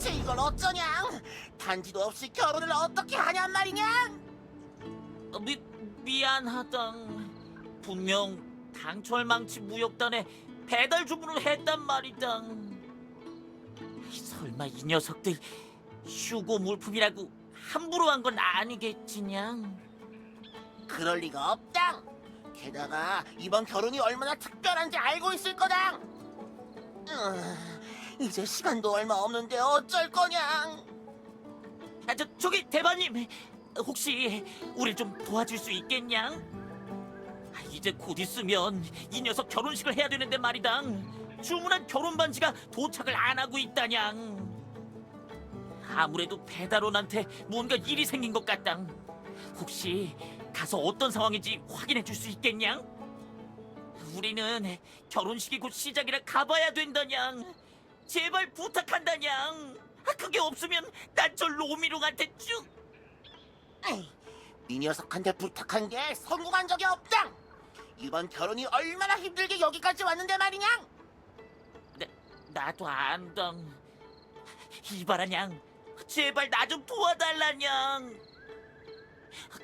대체 이걸 어쩌냐? 단지도 없이 결혼을 어떻게 하냔 말이냐? 어, 미, 미안하다. 분명 강철망치 무역단에 배달 주문을 했단 말이다. 설마 이 녀석들 휴고 물품이라고 함부로 한 건 아니겠지냥? 그럴 리가 없당. 게다가 이번 결혼이 얼마나 특별한지 알고 있을 거당. 으, 이제 시간도 얼마 없는데 어쩔 거냐? 아, 저, 저기 대반님 혹시 우리 좀 도와줄 수 있겠냐? 아, 이제 곧 있으면 이 녀석 결혼식을 해야 되는데 말이다. 주문한 결혼 반지가 도착을 안 하고 있다냥. 아무래도 배달원한테 뭔가 일이 생긴 것 같다. 혹시 가서 어떤 상황인지 확인해 줄 수 있겠냐? 우리는 결혼식이 곧 시작이라 가봐야 된다냥. 제발 부탁한다냥. 아, 그게 없으면 난 저 로미롱한테 쭉. 에이, 이 녀석한테 부탁한 게 성공한 적이 없당. 이번 결혼이 얼마나 힘들게 여기까지 왔는데 말이냐? 나, 나도 안당. 이봐라냥. 제발 나 좀 도와달라냥.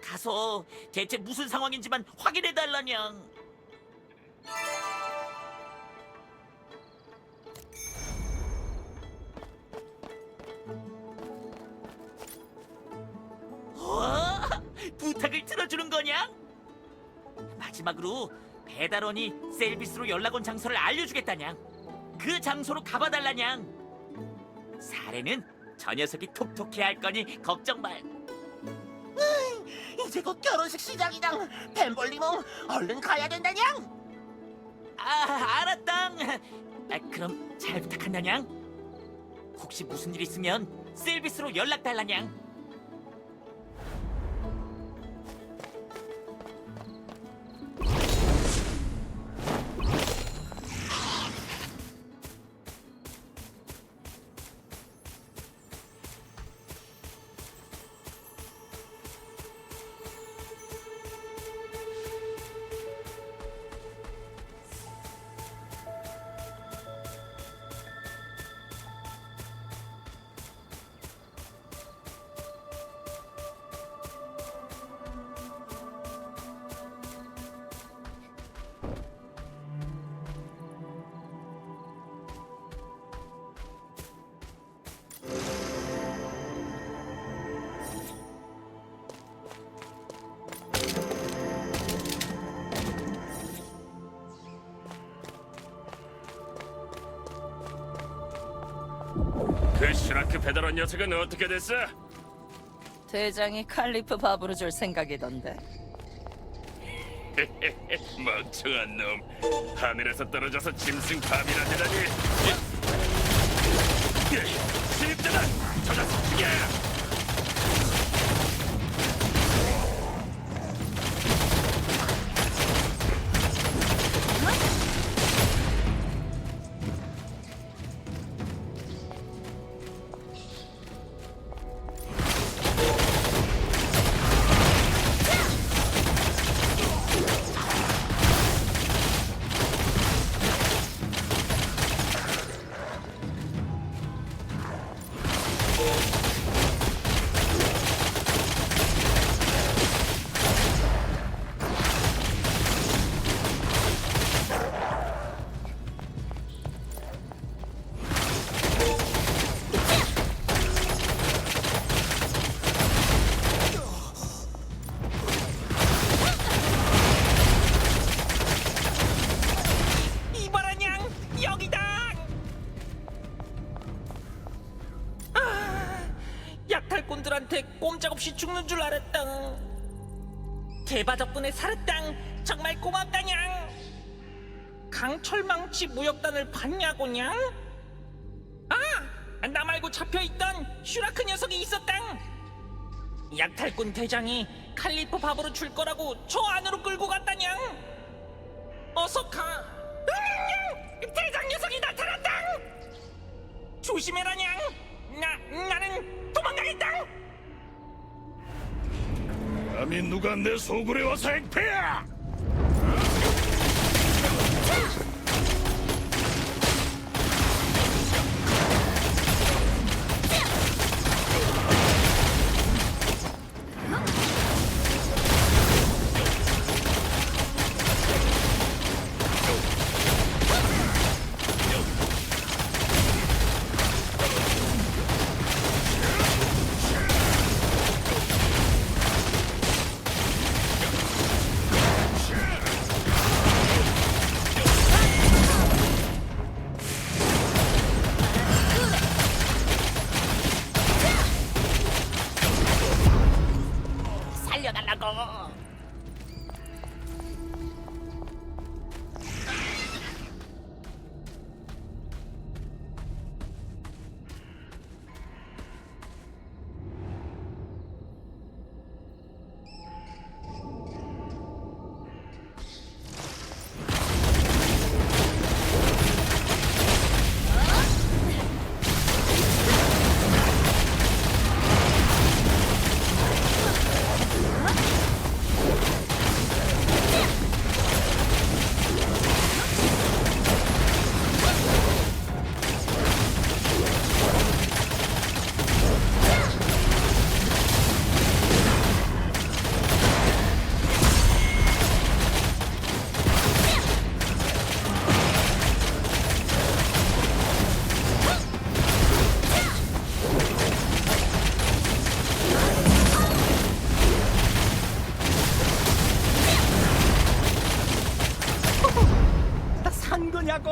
가서 대체 무슨 상황인지만 확인해달라냥. 마지막으로 배달원이 셀비스로 연락 온 장소를 알려주겠다냥. 그 장소로 가봐달라냥. 사례는 저 녀석이 톡톡히 할 거니 걱정 말. 이제 곧 결혼식 시작이당. 뱀벌리몽 얼른 가야 된다냥. 아, 알았당. 아, 그럼 잘 부탁한다냥. 혹시 무슨 일 있으면 셀비스로 연락 달라냥. 슈라크 배달원 녀석은 어떻게 됐어? 대장이 칼리프 밥으로 줄 생각이던데 멍청한 놈 하늘에서 떨어져서 짐승 밥이나 되다니 신입자다 없이 죽는 줄 알았다. 대바 덕분에 살았당. 정말 고맙다냥. 강철망치 무역단을 봤냐고냥? 아, 나 말고 잡혀있던 슈라크 녀석이 있었당. 약탈꾼 대장이 칼리프 밥으로 줄 거라고 저 안으로 끌고 갔다냥. 어서 가. 으냐냥! 대장 녀석이 나타났다. 조심해라냥. 나 나는 도망가겠다. 감히 누가 내 소굴에 와서 행패야 한 거냐고?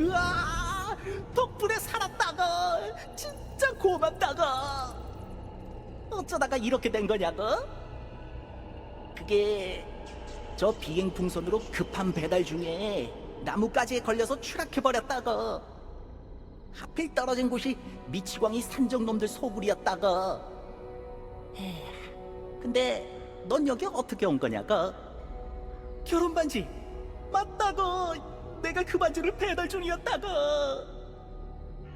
으아, 덕분에 살았다고. 진짜 고맙다고. 어쩌다가 이렇게 된 거냐고? 그게 저 비행 풍선으로 급한 배달 중에 나뭇가지에 걸려서 추락해 버렸다고. 하필 떨어진 곳이 미치광이 산적놈들 소굴이었다고. 에휴, 근데 넌 여기 어떻게 온 거냐고? 결혼 반지 맞다고. 내가 그 반지를 배달 중이었다고.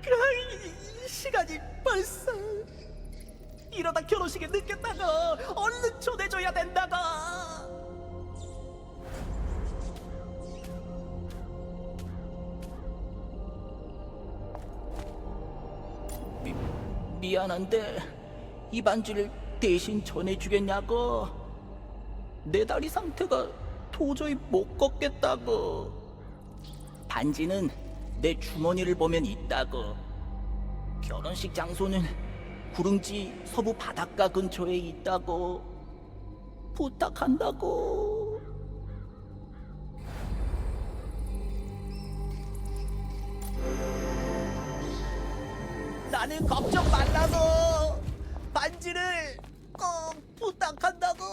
그 시간이 벌써 이러다 결혼식에 늦겠다고. 얼른 초대줘야 된다고. 미, 미안한데 이 반지를 대신 전해주겠냐고 내 다리 상태가 도저히 못 걷겠다고. 반지는 내 주머니를 보면 있다고. 결혼식 장소는 구릉지 서부 바닷가 근처에 있다고 부탁한다고. 나는 걱정 말라고. 반지를 꼭 부탁한다고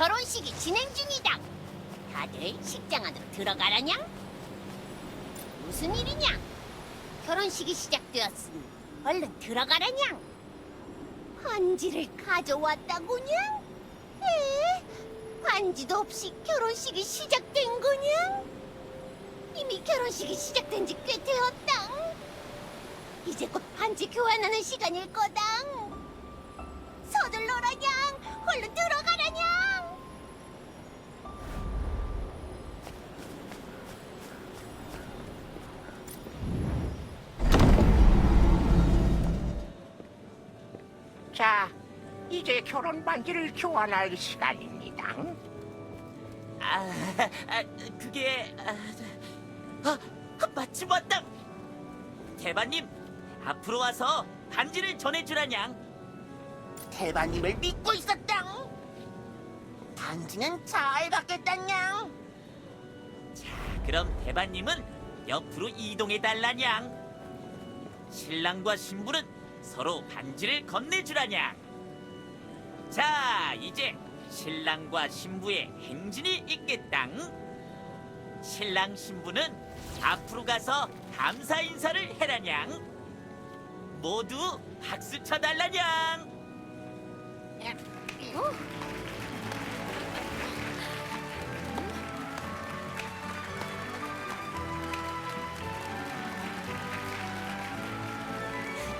결혼식이 진행 중이다. 다들 식장 안으로 들어가라냐? 무슨 일이냐? 결혼식이 시작되었으니 얼른 들어가라냐? 반지를 가져왔다고냐? 에? 반지도 없이 결혼식이 시작된 거냐? 이미 결혼식이 시작된 지 꽤 되었다. 이제 곧 반지 교환하는 시간일 거다. 서둘러라냥 얼른 들어 이제 결혼 반지를 교환할 시간입니다. 아, 아 그게 아, 아, 마침 왔다. 대바님 앞으로 와서 반지를 전해주라냥. 대바님을 믿고 있었당. 반지는 잘 받겠다냥. 자, 그럼 대바님은 옆으로 이동해 달라냥. 신랑과 신부는 서로 반지를 건네주라냥. 자, 이제 신랑과 신부의 행진이 있겠당. 신랑 신부는 앞으로 가서 감사 인사를 해라냥. 모두 박수 쳐달라냥.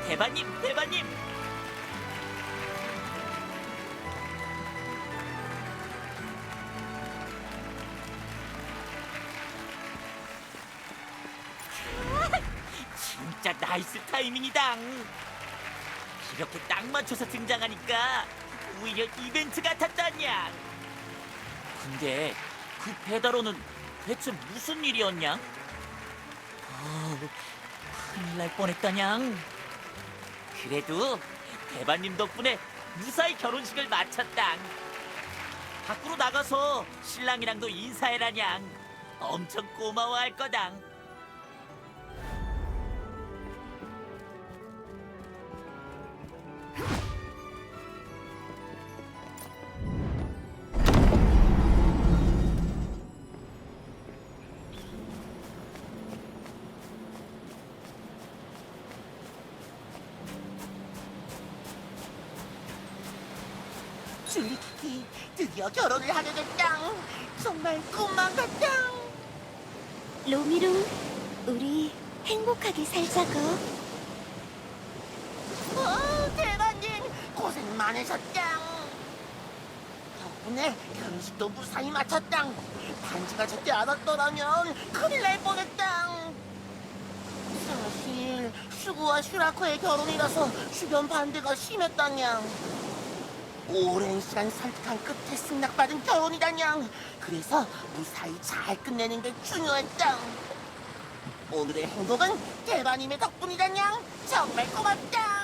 대바님, 대바님. 나이스 타이밍이다. 이렇게 딱 맞춰서 등장하니까 오히려 이벤트 같았다냐. 근데 그 배달원은 대체 무슨 일이었냐? 아우, 큰일 날 뻔했다냥. 그래도 대반님 덕분에 무사히 결혼식을 마쳤당. 밖으로 나가서 신랑이랑도 인사해라냥. 엄청 고마워할 거당. 줄리키 드디어 결혼을 하게 됐다. 정말 꿈만 같다. 로미로, 우리 행복하게 살자고. 어, 대반님 고생 많으셨다. 덕분에 결혼식도 무사히 마쳤다. 반지가 제때 안 왔더라면 큰일 날 뻔했다. 사실 슈구와 슈라코의 결혼이라서 주변 반대가 심했다냥. 오랜 시간 설득한 끝에 승낙받은 결혼이다냥. 그래서 무사히 잘 끝내는 게 중요했다. 오늘의 행복은 대바님의 덕분이다냥. 정말 고맙다.